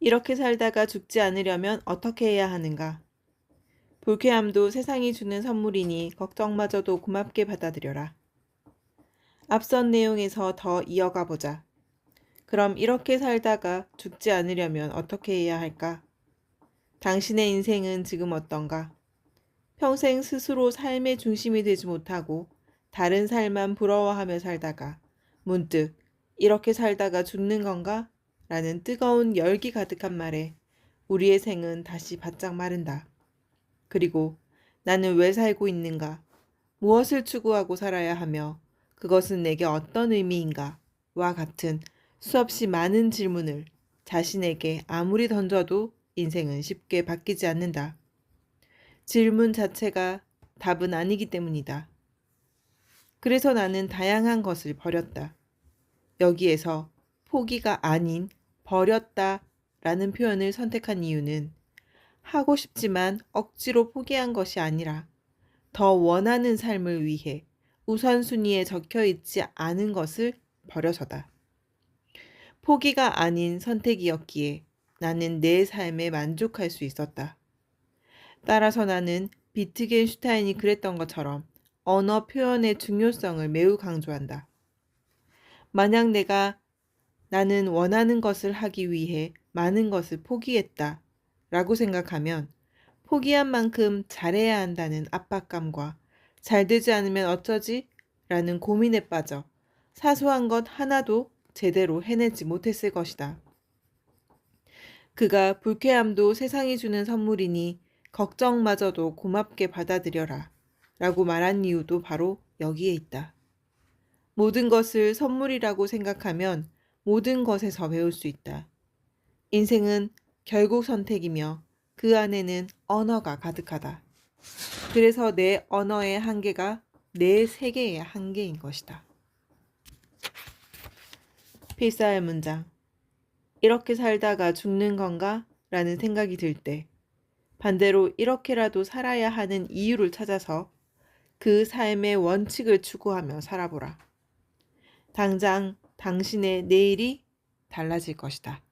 이렇게 살다가 죽지 않으려면 어떻게 해야 하는가? 불쾌함도 세상이 주는 선물이니 걱정마저도 고맙게 받아들여라. 앞선 내용에서 더 이어가 보자. 그럼 이렇게 살다가 죽지 않으려면 어떻게 해야 할까? 당신의 인생은 지금 어떤가? 평생 스스로 삶의 중심이 되지 못하고 다른 삶만 부러워하며 살다가 문득 이렇게 살다가 죽는 건가? 라는 뜨거운 열기 가득한 말에 우리의 생은 다시 바짝 마른다. 그리고 나는 왜 살고 있는가? 무엇을 추구하고 살아야 하며 그것은 내게 어떤 의미인가? 와 같은 수없이 많은 질문을 자신에게 아무리 던져도 인생은 쉽게 바뀌지 않는다. 질문 자체가 답은 아니기 때문이다. 그래서 나는 다양한 것을 버렸다. 여기에서 포기가 아닌 버렸다 라는 표현을 선택한 이유는 하고 싶지만 억지로 포기한 것이 아니라 더 원하는 삶을 위해 우선순위에 적혀 있지 않은 것을 버려서다. 포기가 아닌 선택이었기에 나는 내 삶에 만족할 수 있었다. 따라서 나는 비트겐슈타인이 그랬던 것처럼 언어 표현의 중요성을 매우 강조한다. 만약 내가 나는 원하는 것을 하기 위해 많은 것을 포기했다 라고 생각하면 포기한 만큼 잘해야 한다는 압박감과 잘 되지 않으면 어쩌지? 라는 고민에 빠져 사소한 것 하나도 제대로 해내지 못했을 것이다. 그가 불쾌함도 세상이 주는 선물이니 걱정마저도 고맙게 받아들여라 라고 말한 이유도 바로 여기에 있다. 모든 것을 선물이라고 생각하면 모든 것에서 배울 수 있다. 인생은 결국 선택이며 그 안에는 언어가 가득하다. 그래서 내 언어의 한계가 내 세계의 한계인 것이다. 필사할 문장. 이렇게 살다가 죽는 건가? 라는 생각이 들 때, 반대로 이렇게라도 살아야 하는 이유를 찾아서 그 삶의 원칙을 추구하며 살아보라. 당장 당신의 내일이 달라질 것이다.